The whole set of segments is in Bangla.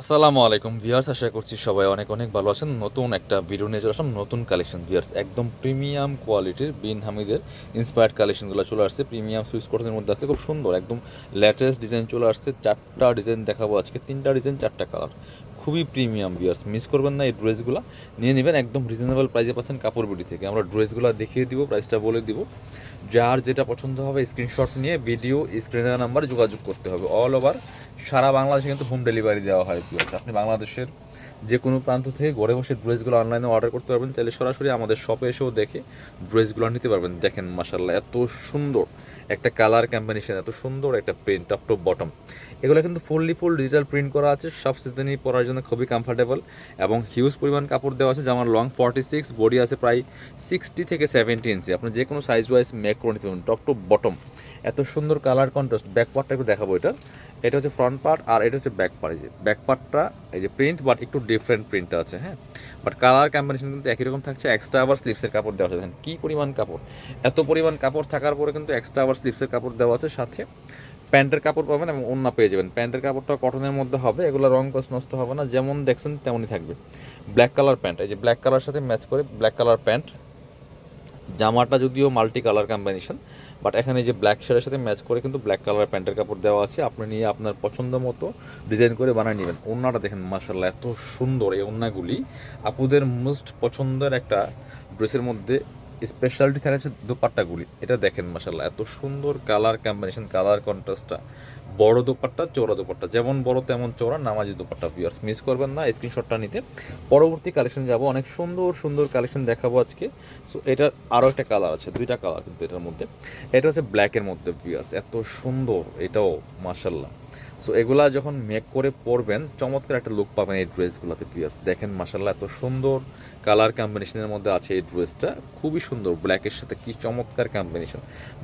আসসালামু আলাইকুম ভিউয়ার্স, আশা করছি সবাই অনেক অনেক ভালো আছেন। নতুন একটা ভিডিও নিয়ে চলে আসলাম। নতুন কালেকশন ভিউয়ার্স, একদম প্রিমিয়াম কোয়ালিটির বিন হামিদের ইন্সপায়ার্ড কালেকশনগুলো চলে আসছে। প্রিমিয়াম সুইচ কটনের মধ্যে আছে, খুব সুন্দর, একদম লেটেস্ট ডিজাইন চলে আসছে। চারটা ডিজাইন দেখাবো আজকে, তিনটা ডিজাইন চারটা কালার খুবই প্রিমিয়াম ভিউয়ার্স মিস করবেন না এই ড্রেসগুলো নিয়ে নেবেন একদম রিজনেবল প্রাইসে পাচ্ছেন কাপড় বিডি থেকে। আমরা ড্রেসগুলো দেখিয়ে দিব প্রাইসটা বলে দিব। যার যেটা পছন্দ হবে স্ক্রিনশট নিয়ে ভিডিও স্ক্রিনের নাম্বার যোগাযোগ করতে হবে। অল ওভার সারা বাংলাদেশে কিন্তু হোম ডেলিভারি দেওয়া হয় প্লাস আপনি বাংলাদেশের যে কোনো প্রান্ত থেকে ঘরে বসে ড্রেসগুলো অনলাইনে অর্ডার করতে পারবেন। তাহলে সরাসরি আমাদের শপে এসেও দেখে ড্রেসগুলো নিতে পারবেন। দেখেন মাসাল্লাহ এত সুন্দর একটা কালার কম্বিনেশন এত সুন্দর একটা প্রিন্ট টপ টপ বটম এগুলো কিন্তু ফুললি ফুল ডিজিটাল প্রিন্ট করা আছে, সব সিজনই পরার জন্য খুবই কমফোর্টেবল এবং হিউজ পরিমাণ কাপড় দেওয়া আছে যেমন লং ফর্টি সিক্স বডি আছে প্রায় সিক্সটি থেকে সেভেন্টি ইঞ্চি আপনি যে কোনো সাইজ ওয়াইজ মেক করে নিতে পারবেন টপ টপ বটম এত সুন্দর কালার কন্ট্রাস্ট ব্যাক পার্টটা একটু দেখাবো এটা। এটা হচ্ছে ফ্রন্ট পার্ট আর এটা হচ্ছে ব্যাক পার্ট এই যে ব্যাক পার্টটা এই যে প্রিন্ট বাট একটু ডিফারেন্ট প্রিন্টটা আছে হ্যাঁ? বাট কালার কম্বিনেশন কিন্তু একই রকম থাকছে এক্সট্রা আবার স্লিপসের কাপড় দেওয়া আছে। কী পরিমাণ কাপড়। এত পরিমাণ কাপড় থাকার পরে কিন্তু এক্সট্রা আবার স্লিপসের কাপড় দেওয়া আছে সাথে। প্যান্টের কাপড় পাবেন এবং অন্য পেয়ে যাবেন। প্যান্টের কাপড়টা কটনের মধ্যে হবে, এগুলো রং কস নষ্ট হবে না, যেমন দেখছেন তেমনই থাকবে। ব্ল্যাক কালার প্যান্ট এই যে ব্ল্যাক কালার সাথে ম্যাচ করে ব্ল্যাক কালার প্যান্ট জামাটা যদিও মাল্টি কালার কম্বিনেশন বাট এখানে যে ব্ল্যাক শার্টের সাথে ম্যাচ করে কিন্তু ব্ল্যাক কালারের প্যান্টের কাপড় দেওয়া আছে। আপনি নিয়ে আপনার পছন্দ মতো ডিজাইন করে বানিয়ে নেবেন। ওনাটা দেখেন মার্শাল্লাহ এত সুন্দর এই ওনাগুলি আপুদের মোস্ট পছন্দের একটা ড্রেসের মধ্যে স্পেশালিটি থাকে আছে দোপাট্টাগুলি। এটা দেখেন মাসাল্লাহ এত সুন্দর কালার কম্বিনেশন কালার কন্ট্রাস্টটা বড় দোপাট্টা চৌড়া দোপাট্টা। যেমন বড় তেমন চৌড়া নামাজি দোপাট্টা ভিউয়ার্স মিস করবেন না স্ক্রিনশটটা নিতে। পরবর্তী কালেকশন যাব, অনেক সুন্দর সুন্দর কালেকশন দেখাবো আজকে। সো এটার আরও একটা কালার আছে, দুইটা কালার কিন্তু এটার মধ্যে। এটা হচ্ছে ব্ল্যাকের মধ্যে ভিউয়ার্স এত সুন্দর, এটাও মাসাল্লাহ সো এগুলা যখন মেক করে পরবেন, চমৎকার একটা লুক পাবেন এই ড্রেসগুলোতে ভিউয়ার্স দেখেন মাসাল্লাহ এত সুন্দর কালার কম্বিনেশনের মধ্যে আছে এই ড্রেসটা খুবই সুন্দর ব্ল্যাকের সাথে কি চমৎকার কম্বিনেশন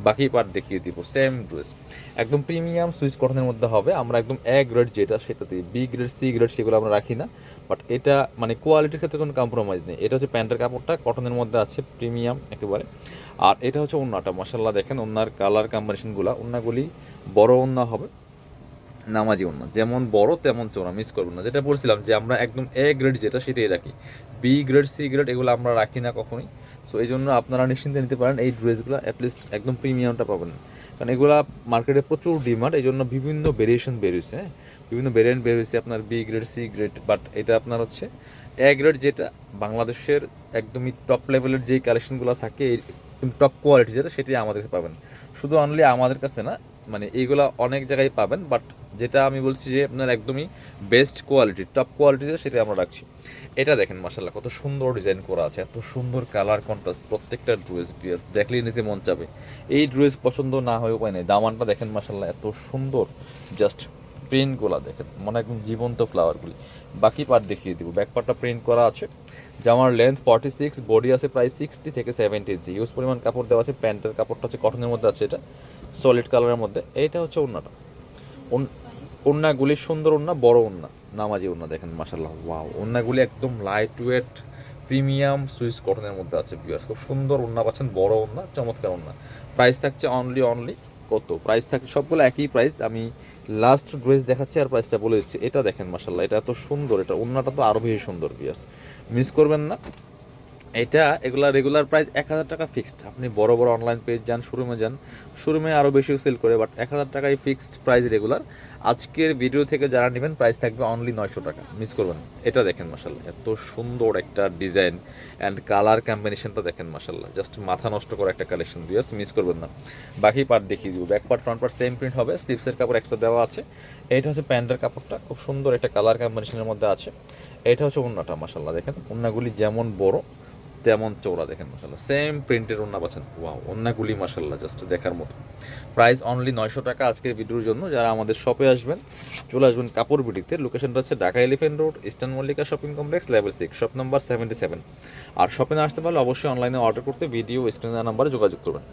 বাকি পার্ট দেখিয়ে দিব সেম ড্রেস একদম প্রিমিয়াম সুইচ কটনের মধ্যে হবে। আমরা একদম এ গ্রেড যেটা সেটা সেটাতে বি গ্রেড সি গ্রেড সেগুলো আমরা রাখি না। বাট এটা মানে কোয়ালিটির ক্ষেত্রে কোনো কম্প্রোমাইজ নেই। এটা হচ্ছে প্যান্টের কাপড়টা, কটনের মধ্যে আছে প্রিমিয়াম একেবারে। আর এটা হচ্ছে ওন্নাটা মশাল্লা দেখেন ওনার কালার কম্বিনেশনগুলো ওন্নাগুলি বড় ওন্না হবে। নামাজি ওন্না যেমন বড়, তেমন চোরা মিস করব না। যেটা বলছিলাম যে আমরা একদম এ গ্রেড যেটা, সেটাই রাখি। বি গ্রেড সি গ্রেড এগুলো আমরা রাখি না কখনোই। সো এই জন্য আপনারা নিশ্চিন্তে নিতে পারেন এই ড্রেসগুলো অ্যাটলিস্ট একদম প্রিমিয়ামটা পাবেন। কারণ এগুলা মার্কেটে প্রচুর ডিমান্ড এই জন্য বিভিন্ন ভেরিয়েশন বেরিয়েছে হ্যাঁ? বিভিন্ন ভেরিয়েন্ট বেরিয়েছে আপনার B grade C grade but এটা আপনার হচ্ছে এ গ্রেড যেটা বাংলাদেশের একদমই টপ লেভেলের যেই কালেকশনগুলো থাকে একদম টপ কোয়ালিটি যেটা, সেটাই আমাদের কাছে পাবেন। শুধু অনলি আমাদের কাছে না মানে এইগুলা অনেক জায়গায় পাবেন বাট যেটা আমি বলছি যে আপনার একদমই বেস্ট কোয়ালিটি টপ কোয়ালিটিতে সেটা আমরা রাখছি। এটা দেখেন মাসাল্লাহ কত সুন্দর ডিজাইন করা আছে, এত সুন্দর কালার কন্ট্রাস্ট প্রত্যেকটা ড্রেস ড্রেস দেখলেই নিতে মন চাবে। এই ড্রেস পছন্দ না হয়ে উপায় নেই, দামানটা দেখেন মাসাল্লাহ এত সুন্দর জাস্ট প্রিন্টগুলো দেখেন, মনে একদম জীবন্ত ফ্লাওয়ারগুলি বাকি পার্ট দেখিয়ে দিব। ব্যাক পার্টটা প্রিন্ট করা আছে। জামার লেন্থ ফর্টি সিক্স বডি আছে প্রায় সিক্সটি থেকে সেভেন্টি ইঞ্চি ইউজ পরিমাণ কাপড় দেওয়া আছে, প্যান্টের কাপড়টা হচ্ছে কটনের মধ্যে আছে এটা সলিড কালারের মধ্যে। এইটা হচ্ছে ওড়নাটা। ওড়নাগুলি সুন্দর ওড়না, বড় ওড়না, নামাজি ওড়না দেখেন মাসাল্লাহ ওয়াও ওড়নাগুলি একদম লাইট ওয়েট প্রিমিয়াম সুইস কটনের মধ্যে আছে ভিউয়ার্স খুব সুন্দর ওড়না পাচ্ছেন, বড় ওড়না, চমৎকার ওড়না। প্রাইস থাকছে অনলি অনলি কত? প্রাইস থাকে সবগুলো একই প্রাইস আমি লাস্ট ড্রেস দেখাচ্ছি আর প্রাইসটা বলে দিচ্ছি। এটা দেখেন মাসাল্লাহ এটা এত সুন্দর, এটা অন্যটা তো আরও বেশি সুন্দর বিয়াস মিস করবেন না। এটা এগুলা রেগুলার প্রাইস এক হাজার টাকা ফিক্সড আপনি বড় বড় অনলাইন পেজ যান শোরুমে যান শোরুমে আরও বেশি সেল করে বাট এক হাজার টাকায় ফিক্সড প্রাইস রেগুলার আজকের ভিডিও থেকে যারা নেবেন প্রাইস থাকবে অনলি নয়শো টাকা। মিস করবেন এটা দেখেন মাসাল্লাহ এত সুন্দর একটা ডিজাইন অ্যান্ড কালার কম্বিনেশনটা দেখেন মাসাল্লাহ জাস্ট মাথা নষ্ট করে একটা কালেকশন দিয়ে মিস করবেন না। বাকি পার্ট দেখিয়ে দিব। Back part front part same print হবে। স্লিপসের কাপড় একটা দেওয়া আছে। এইটা হচ্ছে প্যান্টের কাপড়টা। খুব সুন্দর একটা কালার কম্বিনেশনের মধ্যে আছে। এটা হচ্ছে ওন্নাটা মাসাল্লাহ দেখেন। ওন্নাগুলি যেমন বড় তেমন চৌড়া দেখেন মাসাল্লাহ সেম প্রিন্টের ওন্না পাচ্ছেন। ওয়াও ওন্নাগুলি মাসাল্লাহ জাস্ট দেখার মতো। প্রাইস অনলি নয়শো টাকা আজকের ভিডিওর জন্য। যারা আমাদের শপে আসবেন, চলে আসবেন কাপড় বিডিতে লোকেশনটা হচ্ছে Dhaka elephant road eastern Mallika shopping complex level six shop number seventy seven আর শপে না আসতে পারলে অবশ্যই অনলাইনে অর্ডার করতে ভিডিও স্ক্রিনের নাম্বারে যোগাযোগ করবেন।